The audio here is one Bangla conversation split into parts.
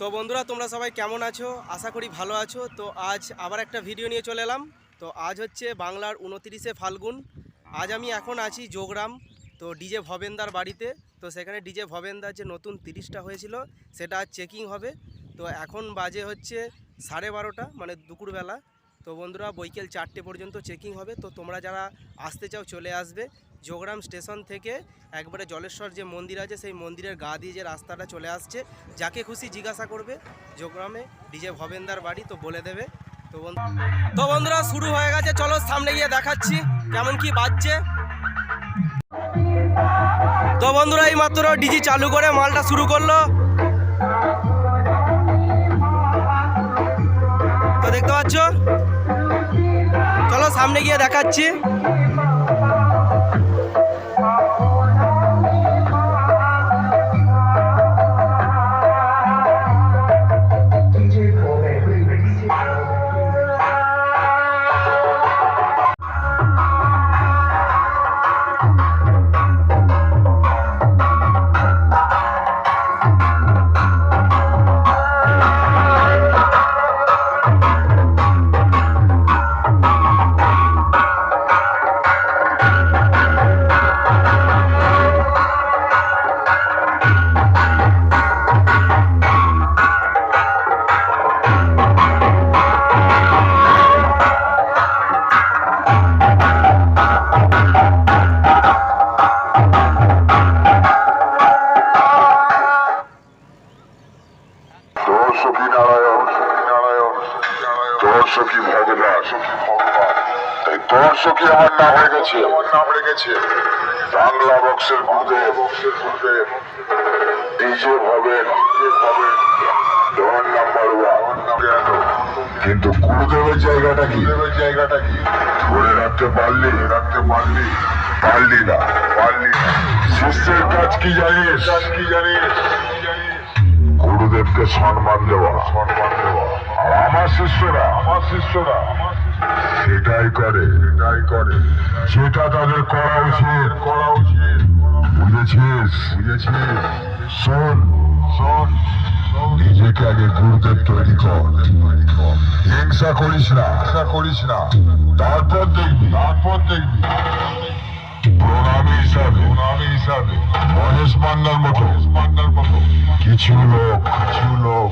তো বন্ধুরা, তোমরা সবাই কেমন আছো? আশা করি ভালো আছো। তো আজ আবার একটা ভিডিও নিয়ে চলে এলাম। তো আজ হচ্ছে বাংলার উনতিরিশে ফাল্গুন। আজ আমি এখন আছি যোগরাম। তো ডিজে ভবেন্দার বাড়িতে। তো সেখানে ডিজে ভবেন্দার যে নতুন তিরিশটা হয়েছিল, সেটা আজ চেকিং হবে। তো এখন বাজে হচ্ছে সাড়ে বারোটা মানে দুপুরবেলা। তো বন্ধুরা, বৈকাল চারটে পর্যন্ত চেকিং হবে। তো তোমরা যারা আসতে চাও, চলে আসবে। যোগরাম স্টেশন থেকে একবারে জলেশ্বর যে মন্দির আছে, সেই মন্দিরের গা দিয়ে যে রাস্তাটা চলে আসছে, যাকে খুশি জিজ্ঞাসা করবে। যোগরামে ডিজে ভবেন্দার বাড়ি তো বলে দেবে। তো তো বন্ধুরা, শুরু হয়ে গেছে। চলো সামনে গিয়ে দেখাচ্ছি কেমন কি বাজছে। তো বন্ধুরা এই মাত্র ডিজি চালু করে মালটা শুরু করল। তো দেখতে পাচ্ছ? চলো সামনে গিয়ে দেখাচ্ছি। আমার নাম রেখেছে আমার নাম রেখেছে বাংলা বক্সের গুরুদেব বক্সের Gurudev DJ Bhaben. DJ Bhaben number one. কিন্তু গুরুদেবের জায়গাটা কি? জায়গাটা কি? ধরে রাখতে পারলি? রাখতে পারলি? পারলি না। পারলি না। শিষ্যের কাজ কি জানিস? কাজ কি জানিস? গুরুদেবকে সম্মান দেওয়া। সম্মান দেওয়া। শিষ্যরা, আমার শিষ্যরা। সেটাই করে সেটাই করে। সেটা তাদের করা উচিত। করা উচিত বুঝেছিস বুঝেছিস? শোন শোন। নিজেকে আগে গুরুদেব তৈরি কর। হিংসা করিস না। হিংসা করিস না। তারপর দেখবি তারপর দেখবি। প্রণামী হিসাবে প্রণামী মতো কিছু লোক কিছু লোক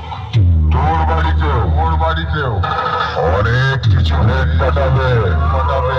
তোর বাড়িতেও ওর বাড়িতেও অনেক কিছু পাঠাবে পাঠাবে